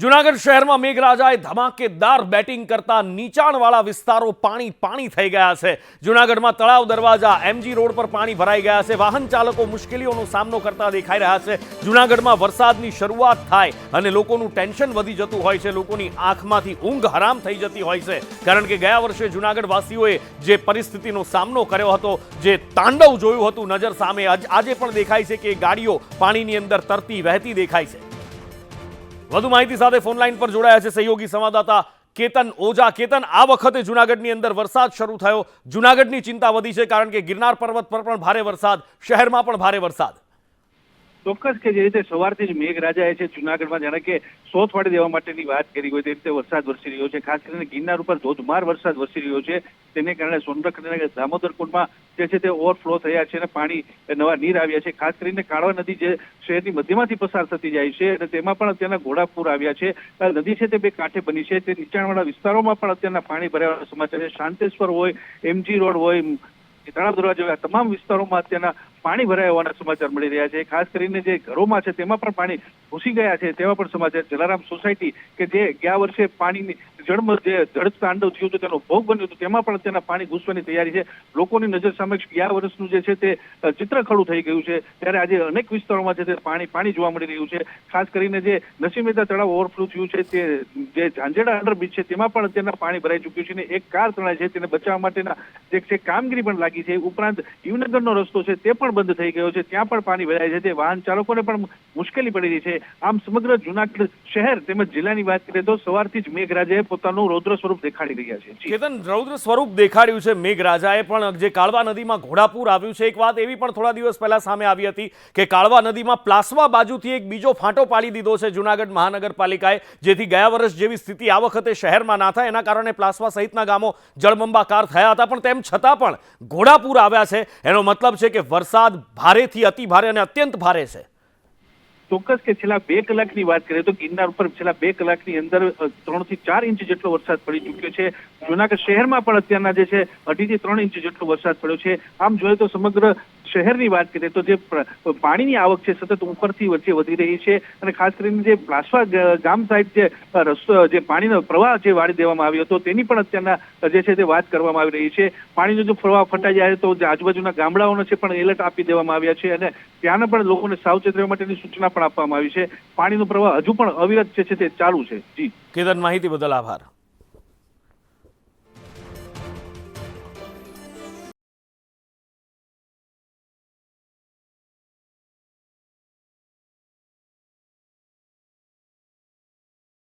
જુનાગઢ શહેરમાં મેઘરાજાએ ધમાકેદાર બેટિંગ કરતા નીચાણવાળા વિસ્તારો પાણી પાણી થઈ ગયા છે. જુનાગઢમાં તળાવ દરવાજા એમજી રોડ પર પાણી ભરાઈ ગયા છે. વાહન ચાલકો મુશ્કેલીઓનો સામનો કરતા દેખાઈ રહ્યા છે. જુનાગઢમાં વરસાદની શરૂઆત થાય અને લોકોનું ટેન્શન વધી જતું હોય છે. લોકોની આંખમાંથી ઊંઘ હરામ થઈ જતી હોય છે. કારણ કે ગયા વર્ષે જુનાગઢવાસીઓએ જે પરિસ્થિતિનો સામનો કર્યો હતો, જે તાંડવ જોયું હતું, નજર સામે આજે પણ દેખાય છે કે ગાડીઓ પાણીની અંદર તરતી વહેતી દેખાય છે. વધુ માહિતી સાથે ફોન લાઈન પર જોડાયા છે સહયોગી સંવાદદાતા કેતન ઓઝા. કેતન, આ વખતે જુનાગઢની અંદર વરસાદ શરૂ થયો. જુનાગઢની ચિંતા વધી છે કારણ કે ગિરનાર પર્વત પર પણ ભારે વરસાદ, શહેરમાં પણ ભારે વરસાદ. ચોક્કસ કે જે રીતે સવારથી જ મેઘરાજાએ છે જુનાગઢમાં જાણે કે સોથ વાળી દેવા માટેની વાત કરી હોય તે રીતે વરસાદ વરસી રહ્યો છે. ખાસ કરીને ગિરનાર ઉપર ધોધમાર વરસાદ વરસી રહ્યો છે. તેને કારણે સોનરખ અને દામોદર કુંડમાં જે છે તે ઓવરફ્લો થયા છે અને પાણી નવા નીર આવ્યા છે. ખાસ કરીને કાળવા નદી જે શહેરની મધ્યમાંથી પસાર થતી જાય છે અને તેમાં પણ અત્યારના ઘોડાપૂર આવ્યા છે. નદી છે તે બે કાંઠે બની છે. તે નીચાણવાળા વિસ્તારોમાં પણ અત્યારના પાણી ભરાવાના સમાચાર છે. શાંતેશ્વર હોય, એમજી રોડ હોય તળાવ દરવાજા તમામ વિસ્તારોમાં અત્યારના પાણી ભરાયા હોવાના સમાચાર મળી રહ્યા છે. ખાસ કરીને જે ઘરોમાં છે તેમાં પણ પાણી ઘૂસી ગયા છે. તેવા પણ સમાચાર જલારામ સોસાયટી કે જે ગયા વર્ષે પાણીની જળમ જે જળ તાંડવ થયું હતું, તેનો ભોગ બન્યો હતો, તેમાં પણ તેના પાણી ઘૂસવાની તૈયારી છે. લોકોની નજર સમક્ષ ગયા વર્ષનું જે છે તે ચિત્ર ખડું થઈ ગયું છે. ત્યારે આજે અનેક વિસ્તારોમાં છે તે પાણી પાણી જોવા મળી રહ્યું છે. ખાસ કરીને જે નરસિંહ મહેતા તળાવ ઓવરફ્લો થયું છે તે, જે ઝાંઝેડા અંડરબ્રિજ છે તેમાં પણ અત્યારના પાણી ભરાઈ ચૂક્યું છે ને એક કાર તણાઈ છે. તેને બચાવવા માટેના જે છે કામગીરી પણ લાગી છે. ઉપરાંત યુવનગરનો રસ્તો છે તે પણ બંધ થઈ ગયો છે. ત્યાં પણ પાણી ભરાય છે. તે વાહન ચાલકોને પણ મુશ્કેલી પડી રહી છે. આમ સમગ્ર જુનાગઢ શહેર તેમજ જિલ્લાની વાત કરીએ તો સવારથી જ મેઘરાજાએ પોતાનું રૌદ્ર સ્વરૂપ દેખાડી રહ્યા છે. જી. કેતન, રૌદ્ર સ્વરૂપ દેખાડ્યું છે મેઘરાજાએ, પણ જે કાળવા નદીમાં ઘોડાપુર આવ્યું છે, એક વાત એવી પણ થોડા દિવસ પહેલા સામે આવી હતી કે કાળવા નદીમાં પ્લાસવા બાજુથી એક બીજો ફાંટો પાડી દીધો છે જુનાગઢ મહાનગરપાલિકાએ, જેથી ગયા વર્ષ જેવી સ્થિતિ આ વખતે શહેરમાં ના થાય. એના કારણે પ્લાસવા સહિતના ગામો જળબંબાકાર થયા હતા. પણ તેમ છતાં પણ ઘોડાપુર આવ્યા છે. એનો મતલબ છે કે વરસાદ ભારેથી અતિ ભારે અને અત્યંત ભારે છે. ચોક્કસ કે છેલ્લા બે કલાકની વાત કરીએ તો ગિરનાર ઉપર છેલ્લા બે કલાકની અંદર ત્રણથી ચાર ઇંચ જેટલો વરસાદ પડી ચૂક્યો છે. જુનાગઢ શહેરમાં પણ અત્યારના જે છે અઢી થી ત્રણ ઇંચ જેટલો વરસાદ પડ્યો છે. આમ જોઈએ તો સમગ્ર શહેરની વાત કરીએ તો જે પાણીની આવક છે સતત ઉપરથી વચ્ચે વધી રહી છે અને ખાસ કરીને જે પ્લાસવા ગામ સાઈડ જે રસ્તો, જે પાણીનો પ્રવાહ જે વાળી દેવામાં આવ્યો હતો તેની પણ અત્યારના, જે છે તે વાત કરવામાં આવી રહી છે. પાણીનો જો પ્રવાહ ફટાઈ જાય તો જે આજુબાજુના ગામડાઓનો છે પણ એલર્ટ આપી દેવામાં આવ્યા છે અને ત્યાંના પણ લોકોને સાવચેત રહેવા માટેની સૂચના પણ આપવામાં આવી છે. પાણીનો પ્રવાહ હજુ પણ અવિરત છે તે ચાલુ છે. જી. કેતન, માહિતી બદલ આભાર.